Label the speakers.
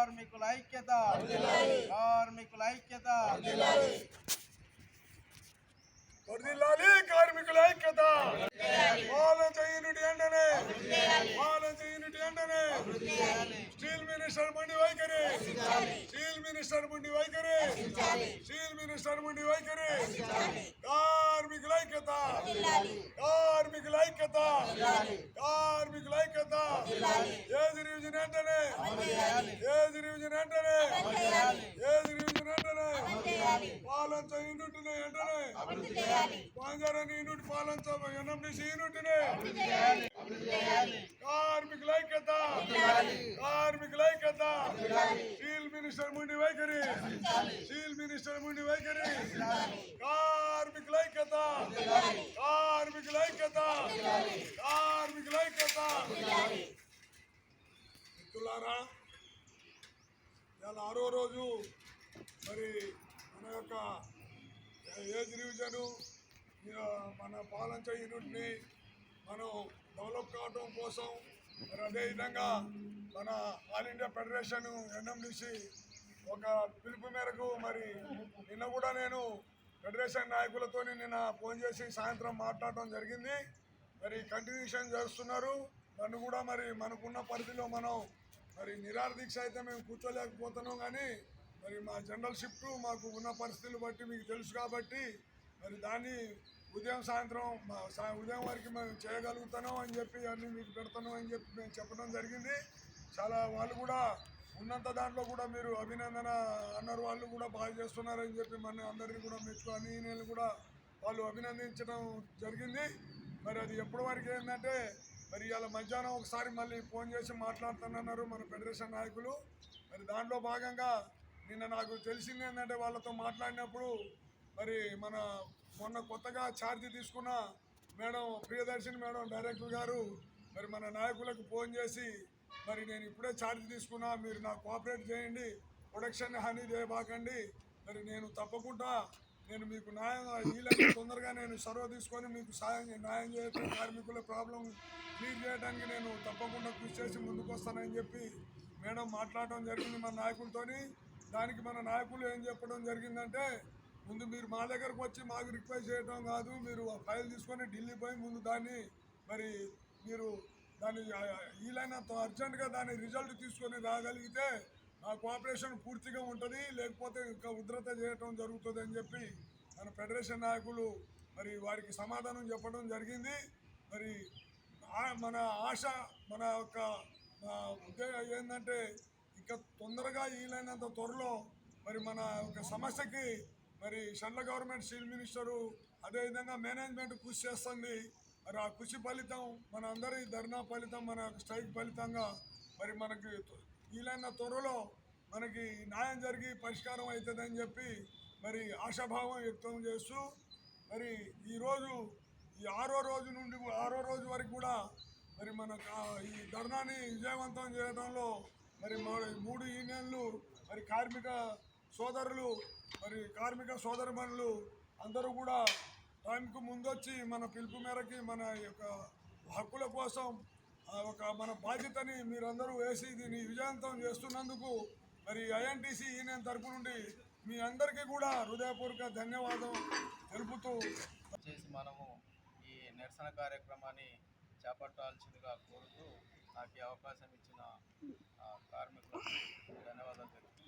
Speaker 1: కార్మికుల ఐక్యత కార్మికుల ఐక్యత
Speaker 2: వరదిల్లాలి కార్మికుల ఐక్యత వాళ్ళం చేయనుడి అంటనే వాళ్ళం చేయనుడి అంటనే స్టీల్ మినిస్టర్ ముండి వైఖరి స్టీల్ మినిస్టర్ ముండి వైఖరి స్టీల్ మినిస్టర్ ముండి వైఖరి కార్మికుల ఐక్యత కార్మికుల ఐక్యత కార్మికుల ఐక్యత ఏది వెంటనే! ఏది రివిజన్ వెంటనే! ఏది రివిజన్ వెంటనే! పాలంచ యూనిట్ని వెంటనే! పాంజారాన్ని యూనిట్ పాలంచ ఎన్ఎండిసి యూనిట్ని! కార్మికుల ఐక్యత! కార్మికుల ఐక్యత! స్టీల్ మినిస్టర్ ముండి వైఖరి! స్టీల్ మినిస్టర్ ముండి వైఖరి! కార్మికుల ఐక్యత! కార్మికుల ఐక్యత కార్మికుల ఐక్యత మిత్రులారా ఇవాళ ఆరో రోజు మరి మన యొక్క ఏజ్ రివిజను ఇక మన పాలంచ యూనిట్ని మనం డెవలప్ కావడం కోసం మరి అదేవిధంగా మన ఆల్ ఇండియా ఫెడరేషన్ ఎన్ఎండిసి ఒక పిలుపు మేరకు మరి నిన్న కూడా నేను ఫెడరేషన్ నాయకులతో నిన్న ఫోన్ చేసి సాయంత్రం మాట్లాడటం జరిగింది. మరి కంటిన్యూషన్ చేస్తున్నారు. నన్ను కూడా మరి మనకున్న పరిధిలో మనం మరి నిరాహార అయితే మేము కూర్చోలేకపోతున్నాం కానీ మరి మా జనరల్ షిఫ్ట్ మాకు ఉన్న పరిస్థితులు బట్టి మీకు తెలుసు కాబట్టి మరి దాన్ని ఉదయం సాయంత్రం మా సా- ఉదయం వరకు మేము చేయగలుగుతున్నాం అని చెప్పి అన్ని మీకు పెడతాను అని చెప్పి మేము చెప్పడం జరిగింది. చాలా వాళ్ళు కూడా ఉన్నంత దాంట్లో కూడా మీరు అభినందన అన్నారు. వాళ్ళు కూడా బాగా చేస్తున్నారని చెప్పి మన అందరినీ కూడా మెచ్చుకొని నేను కూడా వాళ్ళు అభినందించడం జరిగింది. మరి అది ఎప్పటి వరకు ఏంటంటే మరి ఇవాళ మధ్యాహ్నం ఒకసారి మళ్ళీ ఫోన్ చేసి మాట్లాడుతానన్నారు మన ఫెడరేషన్ నాయకులు. మరి దాంట్లో భాగంగా నిన్న నాకు తెలిసింది ఏంటంటే వాళ్ళతో మాట్లాడినప్పుడు మరి మన మొన్న కొత్తగా ఛార్జ్ తీసుకున్న మేడం ప్రియదర్శిని మేడం డైరెక్టర్ గారు మరి మన నాయకులకు ఫోన్ చేసి మరి నేను ఇప్పుడే ఛార్జ్ తీసుకున్నా మీరు నాకు కోఆపరేట్ చేయండి ప్రొడక్షన్ హాని చేయబాకండి. మరి నేను తప్పకుండా నేను మీకు న్యాయం వీలైన తొందరగా నేను సర్వ తీసుకొని మీకు సాయం న్యాయం చేయటం కార్మికుల ప్రాబ్లం క్లియర్ చేయడానికి నేను తప్పకుండా కృషి చేసి ముందుకు వస్తానని చెప్పి మేడం మాట్లాడటం జరిగింది మన నాయకులతోని. దానికి మన నాయకులు ఏం చెప్పడం జరిగిందంటే ముందు మీరు మా దగ్గరకు వచ్చి మాకు రిక్వెస్ట్ చేయడం కాదు మీరు ఆ ఫైల్ తీసుకొని ఢిల్లీ పోయి ముందు దాన్ని మరి మీరు దాన్ని వీలైనంత అర్జెంటుగా దాని రిజల్ట్ తీసుకొని రాగలిగితే ఆ కోఆపరేషన్ పూర్తిగా ఉంటుంది లేకపోతే ఇంకా ఉధృత చేయటం జరుగుతుంది అని చెప్పి మన ఫెడరేషన్ నాయకులు మరి వారికి సమాధానం చెప్పడం జరిగింది. మరి ఆ- మన ఆశ మన యొక్క ఉద్యోగం ఉద్దేశం ఏంటంటే ఇంకా తొందరగా వీలైనంత త్వరలో మరి మన ఒక సమస్యకి మరి సెంట్రల్ గవర్నమెంట్ స్టీల్ మినిస్టరు అదేవిధంగా మేనేజ్మెంట్ కృషి చేస్తుంది. మరి ఆ కృషి ఫలితం మన అందరి ధర్నా ఫలితం మన స్ట్రైక్ ఫలితంగా మరి మనకి వీలైన త్వరలో మనకి న్యాయం జరిగి పరిష్కారం అవుతుందని చెప్పి మరి ఆశాభావం వ్యక్తం చేస్తూ మరి ఈరోజు ఈ ఆరో రోజు నుండి ఆరో రోజు వరకు కూడా మరి మన ఈ ధర్నాని విజయవంతం చేయడంలో మరి మా- మూడు యూనియన్లు మరి కార్మిక సోదరులు మరి కార్మిక సోదరుమణులు అందరూ కూడా టైంకు ముందొచ్చి మన పిలుపు మేరకి మన యొక్క హక్కుల కోసం ఒక మన బాధ్యతని మీరందరూ వేసి దీన్ని విజయవంతం చేస్తున్నందుకు మరి ఐఎన్టీసీ యూనియన్ తరపు నుండి మీ అందరికీ కూడా హృదయపూర్వక ధన్యవాదం తెలుపుతూ
Speaker 1: చేసి మనము ఈ నిరసన కార్యక్రమాన్ని చేపట్టాల్సిందిగా కోరుతూ నాకు అవకాశం ఇచ్చిన కార్మికులకు ధన్యవాదాలు తెలుపుతున్నాను